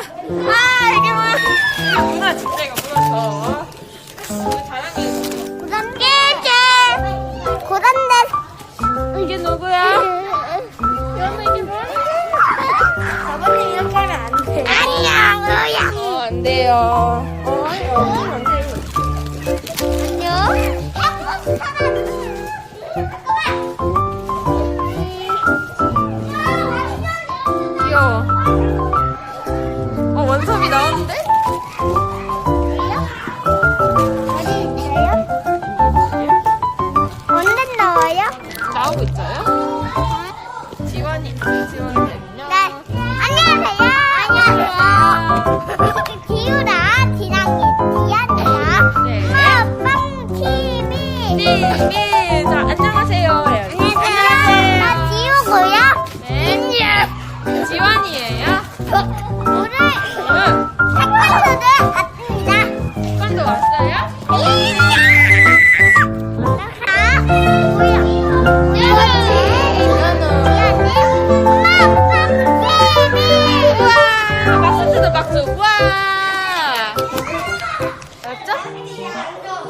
아 이게 뭐야 누나 진짜 이거 오늘 있어 고단계 고단계 이게 누구야? 여러분 이게 뭐야? 저번에 이렇게 하면 안 돼. 아니야, 뭐야? 어 안 돼요 어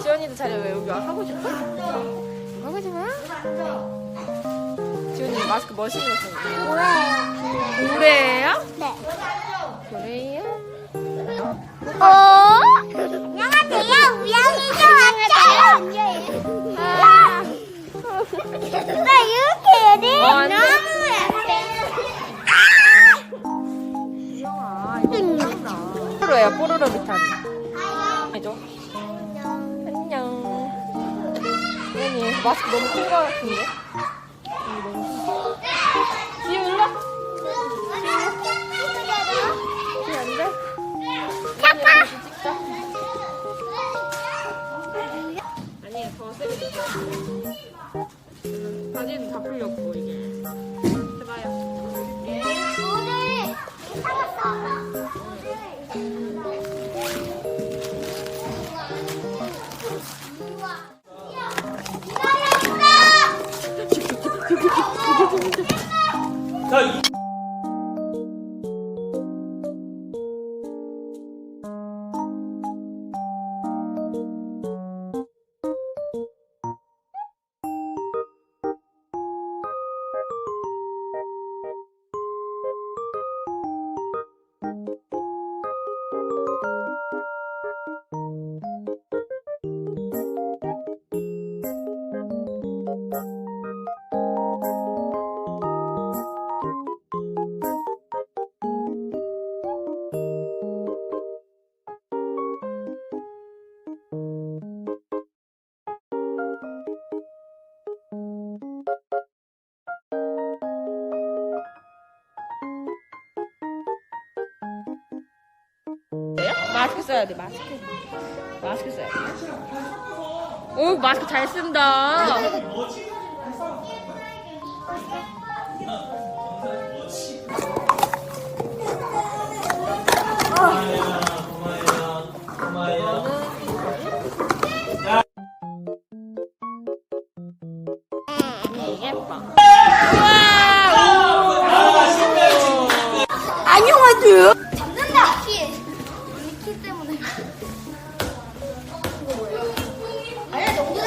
지원이도 자리 왜 여기 와 하고 싶어? 하고 싶어요? 지원이 마스크 멋있는 거 쓰는데 노래예요? 네. 노래예요? 어? 안녕하세요. 우양이가 왔어요. 아. 나 이렇게 해야 돼? 어, 안 돼. 마스크 너무 큰거 같은데? 지금 일로. 아니, 더 세게. 바지는 다 풀렸고, 이게. 자, 이... 마스크 써야 돼, 마스크. 마스크 써야 돼. 오, 마스크 잘 쓴다. 아니야, 너무.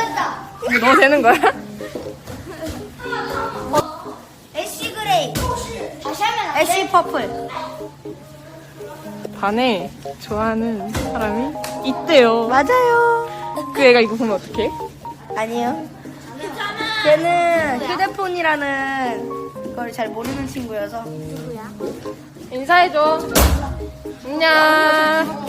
이거 너 되는 거야? 애쉬 그레이. 다시 하면 안 돼. 애쉬 퍼플. 반에 좋아하는 사람이 있대요. 맞아요. 그 애가 이거 보면 어떡해? 아니요. 걔는 휴대폰이라는 걸 잘 모르는 친구여서. 인사해줘. 안녕.